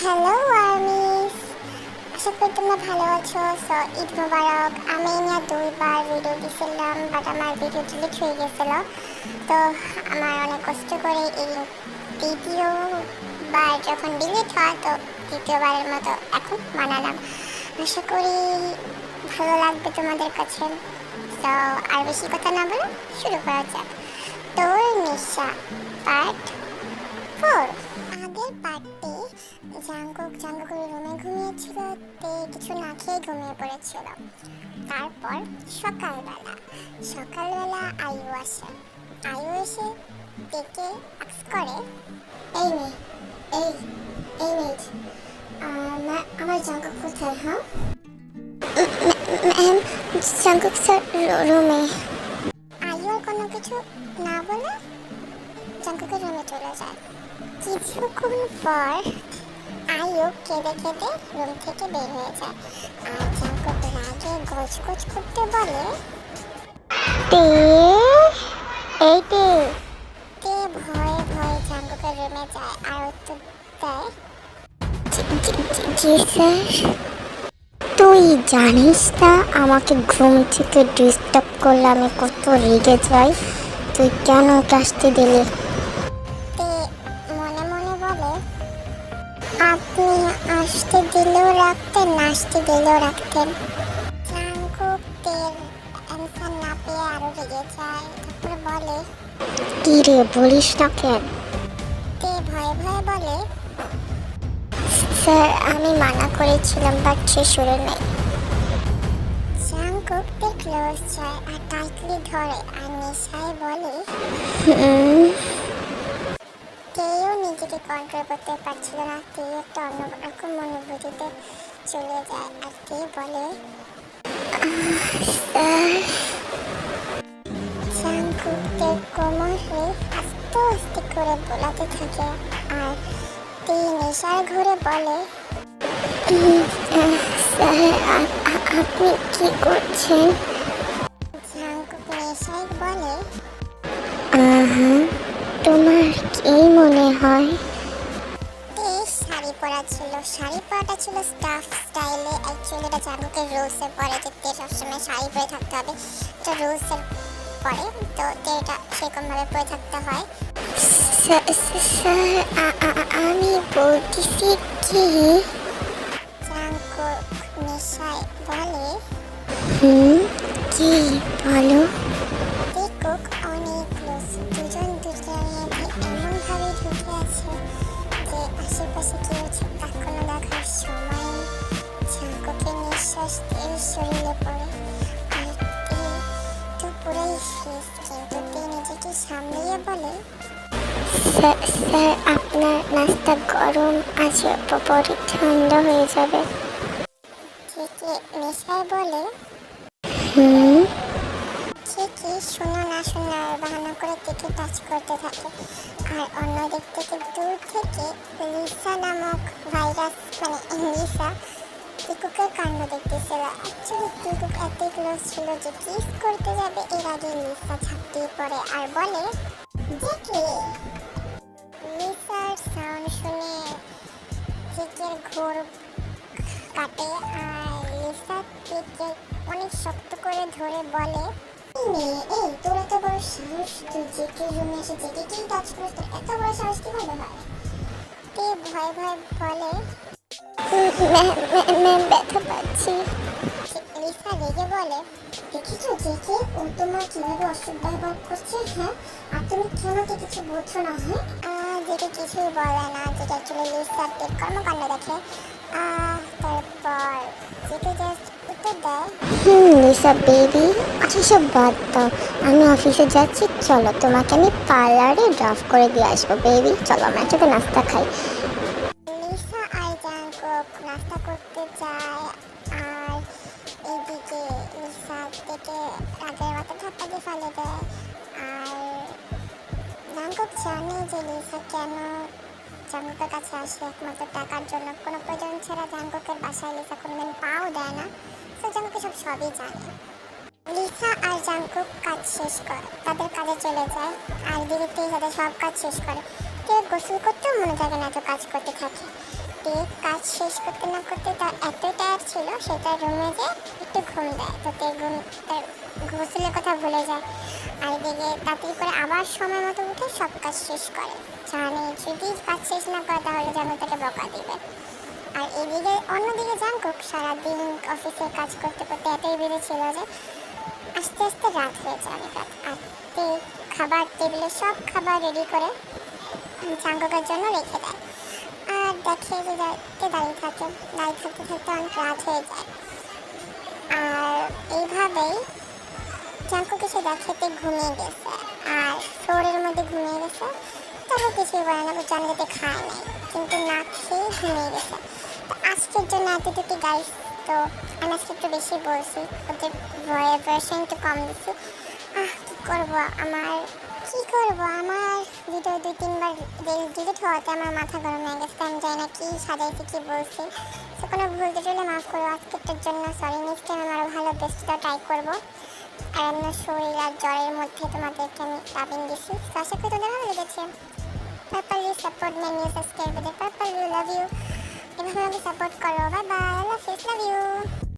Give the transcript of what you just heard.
Hello armies আশা করি তোমরা ভালো আছো। সো ঈদ মুবারক। আমি নিয়ে দুইবার ভিডিও দিয়েছিলাম বাট আমার ভিডিও ডিলিট হয়ে গেছিল। তো, আমার অনেক কষ্ট করে এই দ্বিতীয়বার যখন ডিলিট হয়, তো দ্বিতীয়বারের মতো এখন বানালাম। আশা করি ভালো লাগবে তোমাদের কাছে। তো আর বেশি কথা না বলে শুরু করা যাক। তোর নিশা পার্ট ফোর আগের জাঙ্কুক জাঙ্কুকের রুমে ঘুমিয়েছিল, তে কিছু না খেয়ে ঘুমিয়ে পড়েছিল। তারপর সকালবেলা সকালবেলা আয়ু আসে। আয়ু এসে ডেকে আক্স করে, এই মেয়ে এই এই মেয়ে আমার জাঙ্কুক কোথায় হ্যাঁ? ম্যাম জাঙ্কুক স্যার, রুমে। আয়ু আর কোনো কিছু না বলে জাঙ্কুকের রুমে চলে যায়। কিছুক্ষণ পর আয়ুব কেঁদে কেঁদে রুম থেকে বের হয়ে যায়। আর রাগে করতে বলে তে এই তে। তে ভয়ে ভয়ে জাঙ্কুকের রুমে যায় আর উত্তর দেয় জি স্যার। তুই জানিস না আমাকে ঘুম থেকে ডিস্টার্ব করলে আমি কত রেগে যাই? তুই কেন আসতে দিলি? আসতে দিলেও রাখতেন। অ্যান্সার না পেয়ে আরও রেগে যায় তারপরে বলে কি রে বলিস না কেন? তে ভয়ে ভয়ে বলে স্যার আমি মানা করেছিলাম বাট সে শুনে নেই। জাঙ্কুক তে ক্লোজ যায় আর টাইটলি ধরে আর নেশায় বলে কেউ নিজেকে কন্ট্রোল করতে পারছিল না কেউ একটা অন্যরকম অনুভূতিতে চলে যায় আর কে বলে? কোমরে আস্তে আস্তে করে বোলাতে থাকে আর তে নেশার ঘুরে বলে আপনি কি করছেন? বলে আহা তোমার কি মনে হয়? শাড়ি পরা ছিল শাড়ি পরাটা ছিল স্টাফ স্টাইলে অ্যাকচুয়ালি এটা জানুকের রুলসে পরে যে তে সবসময় শাড়ি পরে থাকতে হবে এটা রুলসের পরে তো তে এটা সেরকমভাবে পরে থাকতে হয়। আমি বলতেছি কি? জাঙ্কুক নেশায় বলে। হুম কি বলো? পিকক অনেক ক্লোজ দুজন দুজনের মধ্যে এমনভাবে ঢুকে আছে যে আশেপাশে কেউ তার কোনো দেখার সময় দিয়ে শরীরে পড়ে আর তে পুরাই শেষ কিন্তু তে নিজেকে সামলিয়ে বলে স্যার আপনার নাস্তা গরম আছে পরে ঠান্ডা হয়ে যাবে থেকে নেশায় বলে হুম ঠিকই শোনা না শোনার বাহানা করে দেখে টাচ করতে থাকে আর অন্য দিক থেকে দূর থেকে লিসা নামক ভাইরাস মানে লিসা টিকুকের কাণ্ড দেখতেছিল অ্যাকচুয়ালি টিকুক এতই ক্লোজ ছিল যে কিস করতে যাবে? এর আগে লিসা ঝাঁপিয়ে পড়ে। আর বলে দেখি লিসার সাউন্ড শুনে টিকের ঘোর কাটে আর লিসা টিকে অনেক শক্ত করে ধরে বলে মেয়ে, এই, তোর এত বড় সাহস? তুই জেকে রুমে এসে জেকে কি টাচ করিস তোর এত বড় সাহস কীভাবে হয়? তে ভয় ভয় বলে পাচ্ছি বলে করছে হ্যাঁ তুমি কিছু না হ্যাঁ আহ, তারপর আচ্ছা বাদ দাও। আমি অফিসে যাচ্ছি চলো তোমাকে আমি পার্লারে ড্রপ করে দিয়ে আসব বেবি। চলো আমরা একসাথে নাস্তা খাই। যায় আর এইদিকে লিসা থেকে ধাক্কা দিয়ে। আর জাঙ্কুক জানে যে লিসা কেন জাঙ্কুকের কাছে আসে, একমাত্র টাকার জন্য। কোনো প্রয়োজন ছাড়া জাঙ্কুকের বাসায় লিসা কোনোদিন পাও দেয় না। তো জাঙ্কুক সব সবই জানে। লিসা আর জাঙ্কুক কাজ শেষ করে, তাদের কাজে চলে যায়। আর ধীরে সব কাজ শেষ করে। কেউ গোসল মনে থাকে না এত কাজ করতে থাকে। দিয়ে কাজ শেষ করতে না করতে তার এত টায়ার ছিল, সেটা রুমে যে একটু ঘুম দেয়। যাতে ঘুম তার গোসলের কথা ভুলে যায়। আর এদিকে তাড়াতাড়ি করে আবার সময় মতো উঠে সব কাজ শেষ করে। জানে যদি কাজ শেষ না করে, তাহলে যেন তাকে বকা দিবে। আর এদিকে অন্যদিকে জাঙ্কুক সারাদিন অফিসের কাজ করতে করতে এতই বেড়েছিল যে আস্তে আস্তে রাত হয়ে যায় রাত। আর তে খাবার, টেবিলে সব খাবার রেডি করে চাঙ্কুকের জন্য রেখে দেয়। আর দেখে যে দাঁড়িয়ে থাকে, দাঁড়িয়ে থাকতে থাকতে অনেক রাত হয়ে যায়। আর এইভাবেই চাঙ্কুক এসে দেখেতে ঘুমিয়ে গেছে। আর ফ্লোরের মধ্যে ঘুমিয়ে গেছে, তবে কিছুই বলে না যেতে খায় নাই, কিন্তু না খেয়ে ঘুমিয়ে গেছে। তো আজকের জন্য এতটুকু গাইস তো আমি আজকে একটু বেশি বলছি, ওদের ভয়ের ভার্সন একটু কম দিচ্ছি। আহ, কী করব? আমার করব? আমার ভিডিও দুই, তিনবার ডিলিট হওয়াতে আমার মাথা গরম হয়ে গেছে, আমি জানি না কি সাজাইছি, কি বলছি। তো কোনো ভুল ত্রুটি মাফ করব আজকেরটার জন্য সরি নেক্সট টাইম আমি আরও ভালো বেস্টটা ট্রাই করব। আর আমার শরীর আর জ্বরের মধ্যে তোমাদেরকে আমি ডাবিং দিছি। তো আশা করি তোদের ভালো লেগেছে। Purple support men you subscribe purple you love you এভাবে আমাকে সাপোর্ট করো। বাই বাই আল্লাহ হাফিজ লাভ ইউ